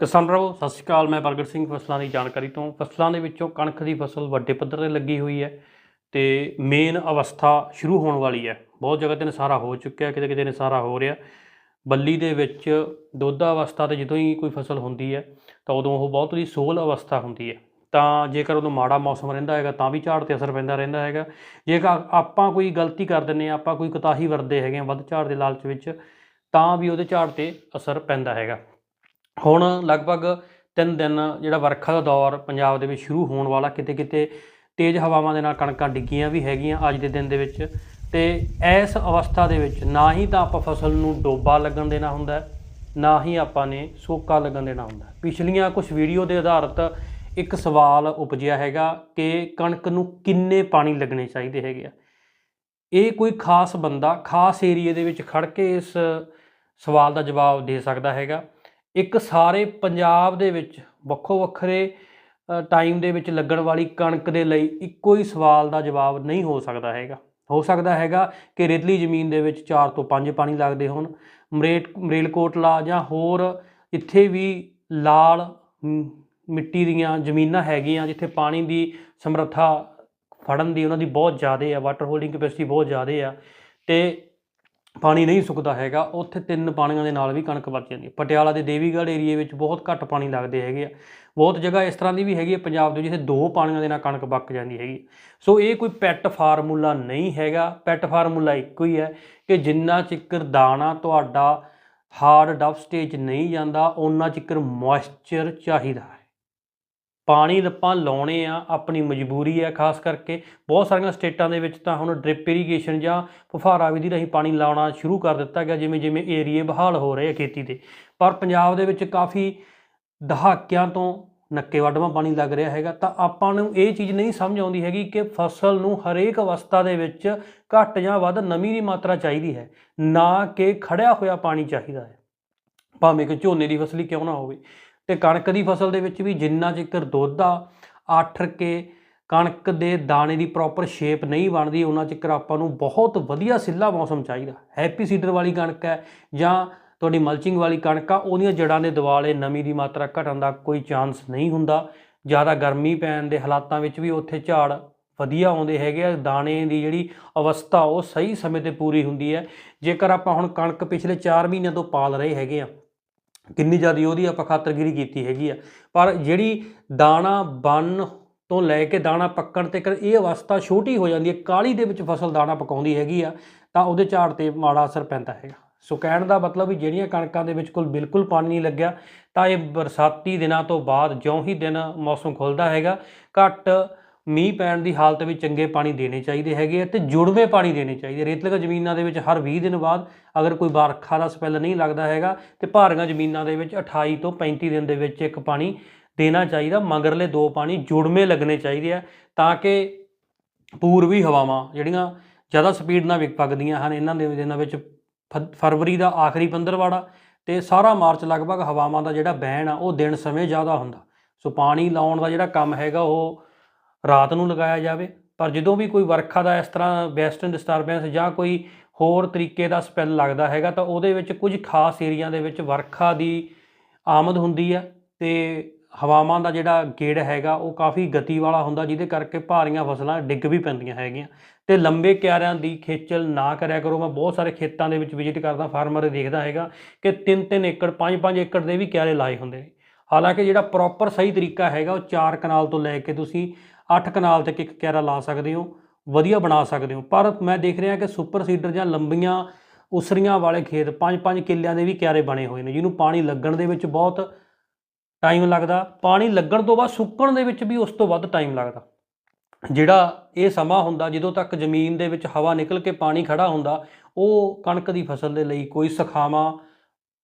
ਕਿਸਾਨ ਭਰਾਵੋ, ਸਤਿ ਸ਼੍ਰੀ ਅਕਾਲ। ਮੈਂ ਪ੍ਰਗਟ ਸਿੰਘ ਫਸਲਾਂ ਦੀ ਜਾਣਕਾਰੀ ਤੋਂ। ਫਸਲਾਂ ਦੇ ਵਿੱਚੋਂ ਕਣਕ ਦੀ ਫਸਲ ਵੱਡੇ ਪੱਧਰ ਤੇ ਲੱਗੀ ਹੋਈ ਹੈ ਤੇ ਮੇਨ ਅਵਸਥਾ ਸ਼ੁਰੂ ਹੋਣ ਵਾਲੀ ਹੈ। ਬਹੁਤ ਜਗ੍ਹਾ ਤੇ ਨਸਾਰਾ ਹੋ ਚੁੱਕਿਆ, ਕਿਤੇ ਕਿਤੇ ਨਸਾਰਾ ਹੋ ਰਿਹਾ। ਬੱਲੀ ਦੇ ਵਿੱਚ ਦੁੱਧ ਅਵਸਥਾ ਤੇ ਜਦੋਂ ਹੀ ਕੋਈ ਫਸਲ ਹੁੰਦੀ ਹੈ, ਤਾਂ ਉਦੋਂ ਉਹ ਬਹੁਤ ਹੀ ਸੋਲ ਅਵਸਥਾ ਹੁੰਦੀ ਹੈ। ਤਾਂ ਜੇਕਰ ਉਦੋਂ ਮਾੜਾ ਮੌਸਮ ਰਹਿੰਦਾ ਹੈਗਾ, ਤਾਂ ਵੀ ਝਾੜ ਤੇ ਅਸਰ ਪੈਂਦਾ ਰਹਿੰਦਾ ਹੈਗਾ। ਜੇਕਰ ਆਪਾਂ ਕੋਈ ਗਲਤੀ ਕਰ ਦਿੰਨੇ ਆ ਆਪਾਂ ਕੋਈ ਕੁਤਾਹੀ ਵਰਦੇ ਹੈਗੇ ਆ ਵੱਧ ਝਾੜ ਦੇ ਲਾਲਚ ਵਿੱਚ, ਤਾਂ ਵੀ ਉਹਦੇ ਝਾੜ ਤੇ ਅਸਰ ਪੈਂਦਾ ਹੈਗਾ। ਹੁਣ ਲਗਭਗ 3 ਦਿਨ ਜਿਹੜਾ ਵਰਖਾ ਦਾ ਦੌਰ ਪੰਜਾਬ ਦੇ ਵਿੱਚ ਸ਼ੁਰੂ ਹੋਣ ਵਾਲਾ, ਕਿਤੇ ਕਿਤੇ ਤੇਜ਼ ਹਵਾਵਾਂ ਦੇ ਨਾਲ ਕਣਕਾਂ ਡਿੱਗੀਆਂ ਵੀ ਹੈਗੀਆਂ ਅੱਜ ਦੇ ਦਿਨ ਦੇ ਵਿੱਚ ਤੇ ਇਸ ਅਵਸਥਾ ਦੇ ਵਿੱਚ ਨਾ ਹੀ ਤਾਂ ਆਪਾਂ ਫਸਲ ਨੂੰ ਡੋਬਾ ਲੱਗਣ ਦੇਣਾ ਹੁੰਦਾ, ਨਾ ਹੀ ਆਪਾਂ ਨੇ ਸੋਕਾ ਲੱਗਣ ਦੇਣਾ ਹੁੰਦਾ। ਪਿਛਲੀਆਂ ਕੁਝ ਵੀਡੀਓ ਦੇ ਆਧਾਰਿਤ ਇੱਕ ਸਵਾਲ ਉਪਜਿਆ ਹੈਗਾ ਕਿ ਕਣਕ ਨੂੰ ਕਿੰਨੇ ਪਾਣੀ ਲੱਗਣੇ ਚਾਹੀਦੇ ਹੈਗੇ ਆ? ਇਹ ਕੋਈ ਖਾਸ ਬੰਦਾ ਖਾਸ ਏਰੀਏ ਦੇ ਵਿੱਚ ਖੜ ਕੇ ਇਸ ਸਵਾਲ ਦਾ ਜਵਾਬ ਦੇ ਸਕਦਾ ਹੈਗਾ। ਇੱਕ ਸਾਰੇ ਪੰਜਾਬ ਦੇ ਵਿੱਚ ਵੱਖੋ ਵੱਖਰੇ ਟਾਈਮ ਦੇ ਵਿੱਚ ਲੱਗਣ ਵਾਲੀ ਕਣਕ ਦੇ ਲਈ ਇੱਕੋ ਹੀ ਸਵਾਲ ਦਾ ਜਵਾਬ ਨਹੀਂ ਹੋ ਸਕਦਾ ਹੈਗਾ। ਹੋ ਸਕਦਾ ਹੈਗਾ ਕਿ ਰੇਤਲੀ ਜ਼ਮੀਨ ਦੇ ਵਿੱਚ 4 ਤੋਂ 5 ਪਾਣੀ ਲੱਗਦੇ ਹੋਣ, ਮਰੇਟ, ਮਰੇਲਕੋਟਲਾ ਜਾਂ ਹੋਰ ਇੱਥੇ ਵੀ ਲਾਲ ਮਿੱਟੀ ਦੀਆਂ ਜ਼ਮੀਨਾਂ ਹੈਗੀਆਂ ਜਿੱਥੇ ਪਾਣੀ ਦੀ ਸਮਰੱਥਾ ਫੜਨ ਦੀ ਉਹਨਾਂ ਦੀ ਬਹੁਤ ਜ਼ਿਆਦਾ ਹੈ ਵਾਟਰ ਹੋਲਡਿੰਗ ਕੈਪੈਸਿਟੀ ਬਹੁਤ ਜ਼ਿਆਦਾ ਆ, ਤੇ ਪਾਣੀ ਨਹੀਂ ਸੁੱਕਦਾ ਹੈਗਾ, ਉੱਥੇ ਤਿੰਨ ਪਾਣੀਆਂ ਦੇ ਨਾਲ ਵੀ ਕਣਕ ਬਚ ਜਾਂਦੀ ਹੈ। ਪਟਿਆਲਾ ਦੇ ਦੇਵੀਗੜ੍ਹ ਏਰੀਏ ਵਿੱਚ ਬਹੁਤ ਘੱਟ ਪਾਣੀ ਲੱਗਦੇ ਹੈਗੇ ਆ। ਬਹੁਤ ਜਗ੍ਹਾ ਇਸ ਤਰ੍ਹਾਂ ਦੀ ਵੀ ਹੈਗੀ ਹੈ ਪੰਜਾਬ ਦੇ ਜਿੱਥੇ ਦੋ ਪਾਣੀਆਂ ਦੇ ਨਾਲ ਕਣਕ ਪੱਕ ਜਾਂਦੀ ਹੈਗੀ। ਸੋ ਇਹ ਕੋਈ ਪੈਟ ਫਾਰਮੂਲਾ ਨਹੀਂ ਹੈਗਾ ਪੈਟ ਫਾਰਮੂਲਾ ਇੱਕੋ ਹੀ ਹੈ ਕਿ ਜਿੰਨਾ ਚਿਕਰ ਦਾਣਾ ਤੁਹਾਡਾ ਹਾਰਡ ਡਫ ਸਟੇਜ ਨਹੀਂ ਜਾਂਦਾ, ਓਨਾ ਚਿਕਰ ਮੋਇਸਚਰ ਚਾਹੀਦਾ ਹੈ। ਪਾਣੀ ਆਪਾਂ ਲਾਉਣੇ ਆ, ਆਪਣੀ ਮਜਬੂਰੀ ਹੈ ਖਾਸ ਕਰਕੇ। ਬਹੁਤ ਸਾਰੀਆਂ ਸਟੇਟਾਂ ਦੇ ਵਿੱਚ ਤਾਂ ਹੁਣ ਡ੍ਰਿਪ ਇਰੀਗੇਸ਼ਨ ਜਾਂ ਫੁਹਾਰਾ ਵਿਧੀ ਰਾਹੀਂ ਪਾਣੀ ਲਾਉਣਾ ਸ਼ੁਰੂ ਕਰ ਦਿੱਤਾ ਗਿਆ, ਜਿਵੇਂ ਜਿਵੇਂ ਏਰੀਏ ਬਹਾਲ ਹੋ ਰਹੇ ਆ ਖੇਤੀ ਦੇ। ਪਰ ਪੰਜਾਬ ਦੇ ਵਿੱਚ ਕਾਫੀ ਦਹਾਕਿਆਂ ਤੋਂ ਨੱਕੇ ਵੱਢਵਾਂ ਪਾਣੀ ਲੱਗ ਰਿਹਾ ਹੈਗਾ। ਤਾਂ ਆਪਾਂ ਨੂੰ ਇਹ ਚੀਜ਼ ਨਹੀਂ ਸਮਝ ਆਉਂਦੀ ਹੈਗੀ ਕਿ ਫਸਲ ਨੂੰ ਹਰੇਕ ਅਵਸਥਾ ਦੇ ਵਿੱਚ ਘੱਟ ਜਾਂ ਵੱਧ ਨਮੀ ਦੀ ਮਾਤਰਾ ਚਾਹੀਦੀ ਹੈ, ਨਾ ਕਿ ਖੜਿਆ ਹੋਇਆ ਪਾਣੀ ਚਾਹੀਦਾ ਹੈ। ਭਾਵੇਂ ਕਿ ਝੋਨੇ ਦੀ ਫਸਲੀ ਕਿਉਂ ਨਾ ਹੋਵੇ। ਤੇ ਕਣਕ ਦੀ ਫਸਲ ਦੇ ਵਿੱਚ ਵੀ ਜਿੰਨਾ ਚਿਕਰ ਦੁੱਧ ਆ, ਆਠਰ ਕੇ ਕਣਕ ਦੇ ਦਾਣੇ ਦੀ ਪ੍ਰੋਪਰ ਸ਼ੇਪ ਨਹੀਂ ਬਣਦੀ, ਉਹਨਾਂ ਚਿਕਰ ਆਪਾਂ ਨੂੰ ਬਹੁਤ ਵਧੀਆ ਸਿੱਲਾ ਮੌਸਮ ਚਾਹੀਦਾ। ਹੈਪੀ ਸੀਡਰ ਵਾਲੀ ਕਣਕ ਹੈ ਜਾਂ ਤੁਹਾਡੀ ਮਲਚਿੰਗ ਵਾਲੀ ਕਣਕ ਆ, ਉਹਦੀਆਂ ਜੜਾਂ ਦੇ ਦਿਵਾਲੇ ਨਮੀ ਦੀ ਮਾਤਰਾ ਘਟਣ ਦਾ ਕੋਈ ਚਾਂਸ ਨਹੀਂ ਹੁੰਦਾ। ਜ਼ਿਆਦਾ ਗਰਮੀ ਪੈਣ ਦੇ ਹਾਲਾਤਾਂ ਵਿੱਚ ਵੀ ਉੱਥੇ ਝਾੜ ਵਧੀਆ ਆਉਂਦੇ ਹੈਗੇ ਆ, ਦਾਣੇ ਦੀ ਜਿਹੜੀ ਅਵਸਥਾ ਉਹ ਸਹੀ ਸਮੇਂ ਤੇ ਪੂਰੀ ਹੁੰਦੀ ਹੈ। ਜੇਕਰ ਆਪਾਂ ਹੁਣ ਕਣਕ ਪਿਛਲੇ 4 ਮਹੀਨਿਆਂ ਤੋਂ ਪਾਲ ਰਹੇ ਹੈਗੇ ਆ ਕਿੰਨੀ ਜ਼ਿਆਦਾ ਉਹਦੀ ਆਪਾਂ ਖਾਤਰਗਿਰੀ ਕੀਤੀ ਹੈਗੀ ਆ। ਪਰ ਜਿਹੜੀ ਦਾਣਾ ਬਣ ਤੋਂ ਲੈ ਕੇ ਦਾਣਾ ਪੱਕਣ ਤੱਕ ਇਹ ਅਵਸਥਾ ਛੋਟੀ ਹੋ ਜਾਂਦੀ ਹੈ, ਕਾਲੀ ਦੇ ਵਿੱਚ ਫਸਲ ਦਾਣਾ ਪਕਾਉਂਦੀ ਹੈਗੀ ਆ, ਤਾਂ ਉਹਦੇ ਝਾੜ ਤੇ ਮਾੜਾ ਅਸਰ ਪੈਂਦਾ ਹੈਗਾ। ਸੋ ਕਹਿਣ ਦਾ ਮਤਲਬ ਵੀ ਜਿਹੜੀਆਂ ਕਣਕਾਂ ਦੇ ਵਿੱਚ ਕੋਲ ਬਿਲਕੁਲ ਪਾਣੀ ਨਹੀਂ ਲੱਗਿਆ, ਤਾਂ ਇਹ ਬਰਸਾਤੀ ਦਿਨਾਂ ਤੋਂ ਬਾਅਦ ਜਿਉਂ ਹੀ ਦਿਨ ਮੌਸਮ ਖੁੱਲਦਾ ਹੈਗਾ, ਘੱਟ ਮੀਂਹ ਪੈਣ ਦੀ ਹਾਲਤ ਵਿੱਚ ਚੰਗੇ ਪਾਣੀ ਦੇਣੇ ਚਾਹੀਦੇ ਹੈਗੇ ਆ ਤੇ ਜੁੜਵੇਂ ਪਾਣੀ ਦੇਣੇ ਚਾਹੀਦੇ ਰੇਤਲਕ ਜ਼ਮੀਨਾਂ ਦੇ ਵਿੱਚ ਹਰ 20 ਦਿਨ ਬਾਅਦ ਅਗਰ ਕੋਈ ਵਰਖਾ ਦਾ ਸਪੈਲ ਨਹੀਂ ਲੱਗਦਾ ਹੈਗਾ ਤੇ ਭਾਰੀਆਂ ਜ਼ਮੀਨਾਂ ਦੇ ਵਿੱਚ 28 ਤੋਂ 35 ਦਿਨ ਦੇ ਵਿੱਚ ਇੱਕ ਪਾਣੀ ਦੇਣਾ ਚਾਹੀਦਾ, ਮਗਰਲੇ ਦੋ ਪਾਣੀ ਜੁੜਵੇਂ ਲੱਗਣੇ ਚਾਹੀਦੇ ਆ ਤਾਂ ਕਿ ਪੂਰਬੀ ਹਵਾਵਾਂ ਜਿਹੜੀਆਂ ਜ਼ਿਆਦਾ ਸਪੀਡ ਨਾਲ ਵਿਕ ਪੱਕਦੀਆਂ ਹਨ, ਇਹਨਾਂ ਦੇ ਦਿਨਾਂ ਵਿੱਚ ਫ- ਫਰਵਰੀ ਦਾ ਆਖਰੀ ਪੰਦਰਵਾੜਾ ਤੇ ਸਾਰਾ ਮਾਰਚ ਲਗਭਗ ਹਵਾਵਾਂ ਦਾ ਜਿਹੜਾ ਬਹਿਣ ਆ, ਉਹ ਦਿਨ ਸਮੇਂ ਜ਼ਿਆਦਾ ਹੁੰਦਾ। ਸੋ ਪਾਣੀ ਲਾਉਣ ਦਾ ਜਿਹੜਾ ਕੰਮ ਹੈਗਾ, ਉਹ ਰਾਤ ਨੂੰ ਲਗਾਇਆ ਜਾਵੇ, ਪਰ ਜਦੋਂ ਵੀ ਕੋਈ ਵਰਖਾ ਦਾ ਇਸ ਤਰ੍ਹਾਂ ਵੈਸਟਰਨ ਡਿਸਟਰਬੈਂਸ ਜਾਂ ਕੋਈ ਹੋਰ ਤਰੀਕੇ ਦਾ ਸਪੈਲ ਲੱਗਦਾ ਹੈਗਾ, ਤਾਂ ਉਹਦੇ ਵਿੱਚ ਕੁਝ ਖਾਸ ਏਰੀਆ ਦੇ ਵਿੱਚ ਵਰਖਾ ਦੀ ਆਮਦ ਹੁੰਦੀ ਆ ਤੇ ਹਵਾਵਾਂ ਦਾ ਜਿਹੜਾ ਗੇੜ ਹੈਗਾ, ਉਹ ਕਾਫੀ ਗਤੀ ਵਾਲਾ ਹੁੰਦਾ, ਜਿਹਦੇ ਕਰਕੇ ਭਾਰੀਆਂ ਫਸਲਾਂ ਡਿੱਗ ਵੀ ਪੈਂਦੀਆਂ ਹੈਗੀਆਂ। ਤੇ ਲੰਬੇ ਕਿਆਰਿਆਂ ਦੀ ਖੇਚਲ ਨਾ ਕਰਿਆ ਕਰੋ, ਮੈਂ ਬਹੁਤ ਸਾਰੇ ਖੇਤਾਂ ਦੇ ਵਿੱਚ ਵਿਜ਼ਿਟ ਕਰਦਾ ਫਾਰਮਰ ਦੇਖਦਾ ਹੈਗਾ ਕਿ 3-3 ਏਕੜ 5-5 ਏਕੜ ਦੇ ਵੀ ਕਿਆਰੇ ਲਾਏ ਹੁੰਦੇ ਨੇ। ਹਾਲਾਂਕਿ ਜਿਹੜਾ ਪ੍ਰੋਪਰ ਸਹੀ ਤਰੀਕਾ ਹੈਗਾ, ਉਹ 4 ਕਨਾਲ ਤੋਂ ਲੈ ਕੇ ਤੁਸੀਂ 8 ਕਨਾਲ ਤੱਕ ਇੱਕ ਕਿਆਰਾ ਲਾ ਸਕਦੇ ਹੋ, ਵਧੀਆ ਬਣਾ ਸਕਦੇ ਹੋ। ਪਰ ਮੈਂ ਦੇਖ ਰਿਹਾ ਕਿ ਸੁਪਰ ਸੀਡਰ ਜਾਂ ਲੰਬੀਆਂ ਉਸਰੀਆਂ ਵਾਲੇ ਖੇਤ 5-5 ਕਿੱਲਿਆਂ ਦੇ ਵੀ ਕਿਆਰੇ ਬਣੇ ਹੋਏ ਨੇ, ਜਿਹਨੂੰ ਪਾਣੀ ਲੱਗਣ ਦੇ ਵਿੱਚ ਬਹੁਤ ਟਾਈਮ ਲੱਗਦਾ। ਪਾਣੀ ਲੱਗਣ ਤੋਂ ਬਾਅਦ ਸੁੱਕਣ ਦੇ ਵਿੱਚ ਵੀ ਉਸ ਤੋਂ ਵੱਧ ਟਾਈਮ ਲੱਗਦਾ। ਜਿਹੜਾ ਇਹ ਸਮਾਂ ਹੁੰਦਾ, ਜਦੋਂ ਤੱਕ ਜ਼ਮੀਨ ਦੇ ਵਿੱਚ ਹਵਾ ਨਿਕਲ ਕੇ ਪਾਣੀ ਖੜਾ ਹੁੰਦਾ, ਉਹ ਕਣਕ ਦੀ ਫਸਲ ਦੇ ਲਈ ਕੋਈ ਸਖਾਵਾਂ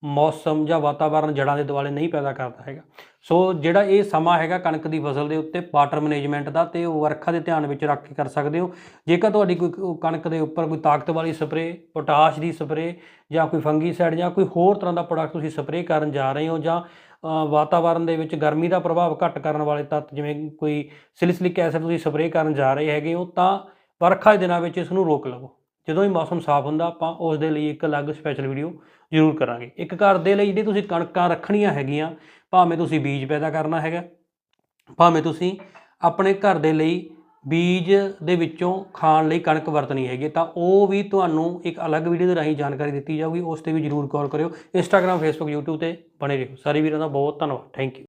ਮੌਸਮ ਜਾਂ ਵਾਤਾਵਰਣ ਜੜਾਂ ਦੇ ਦੁਆਲੇ ਨਹੀਂ ਪੈਦਾ ਕਰਦਾ ਹੈਗਾ। ਸੋ ਜਿਹੜਾ ਇਹ ਸਮਾਂ ਹੈਗਾ ਕਣਕ ਦੀ ਫਸਲ ਦੇ ਉੱਤੇ ਵਾਟਰ ਮੈਨੇਜਮੈਂਟ ਦਾ ਤੇ ਉਹ ਵਰਖਾ ਦੇ ਧਿਆਨ ਵਿੱਚ ਰੱਖ ਕੇ ਕਰ ਸਕਦੇ ਹੋ। ਜੇਕਰ ਤੁਹਾਡੀ ਕੋਈ ਕਣਕ ਦੇ ਉੱਪਰ ਕੋਈ ਤਾਕਤ ਵਾਲੀ ਸਪਰੇ ਪੋਟਾਸ਼ ਦੀ ਸਪਰੇ ਜਾਂ ਕੋਈ ਫੰਗੀਸਾਈਡ ਜਾਂ ਕੋਈ ਹੋਰ ਤਰ੍ਹਾਂ ਦਾ ਪ੍ਰੋਡਕਟ ਤੁਸੀਂ ਸਪਰੇ ਕਰਨ ਜਾ ਰਹੇ ਹੋ ਜਾਂ ਅ, ਵਾਤਾਵਰਣ ਦੇ ਵਿੱਚ ਗਰਮੀ ਦਾ ਪ੍ਰਭਾਵ ਘੱਟ ਕਰਨ ਵਾਲੇ ਤੱਤ ਜਿਵੇਂ ਕੋਈ ਸਿਲਿਸਿਲਿਕ ਐਸਿਡ ਤੁਸੀਂ ਸਪਰੇ ਕਰਨ ਜਾ ਰਹੇ ਹੈਗੇ ਹੋ ਤਾਂ ਵਰਖਾ ਦੇ ਦਿਨਾਂ ਵਿੱਚ ਇਸ ਨੂੰ ਰੋਕ ਲਵੋ। ਜਦੋਂ ਹੀ ਮੌਸਮ ਸਾਫ਼ ਹੁੰਦਾ ਆਪਾਂ ਉਸ ਦੇ ਲਈ ਇੱਕ ਅਲੱਗ ਸਪੈਸ਼ਲ ਵੀਡੀਓ ਜ਼ਰੂਰ ਕਰਾਂਗੇ। ਇੱਕ ਘਰ ਦੇ ਲਈ ਜਿਹੜੀ ਤੁਸੀਂ ਕਣਕਾਂ ਰੱਖਣੀਆਂ ਹੈਗੀਆਂ, ਭਾਵੇਂ ਤੁਸੀਂ ਬੀਜ ਪੈਦਾ ਕਰਨਾ ਹੈਗਾ, ਭਾਵੇਂ ਤੁਸੀਂ ਆਪਣੇ ਘਰ ਦੇ ਲਈ ਬੀਜ ਦੇ ਵਿੱਚੋਂ ਖਾਣ ਲਈ ਕਣਕ ਵਰਤਣੀ ਹੈਗੀ, ਤਾਂ ਉਹ ਵੀ ਤੁਹਾਨੂੰ ਇੱਕ ਅਲੱਗ ਵੀਡੀਓ ਦੇ ਰਾਹੀਂ ਜਾਣਕਾਰੀ ਦਿੱਤੀ ਜਾਊਗੀ। ਉਸ ਤੇ ਵੀ ਜਰੂਰ ਕਾਲ ਕਰਿਓ। ਇੰਸਟਾਗ੍ਰam ਫੇਸਬੁੱਕ YouTube ਤੇ ਬਣੇ ਰਹੋ। ਸਾਰੇ ਵੀਰਾਂ ਦਾ ਬਹੁਤ ਧੰਨਵਾਦ। Thank you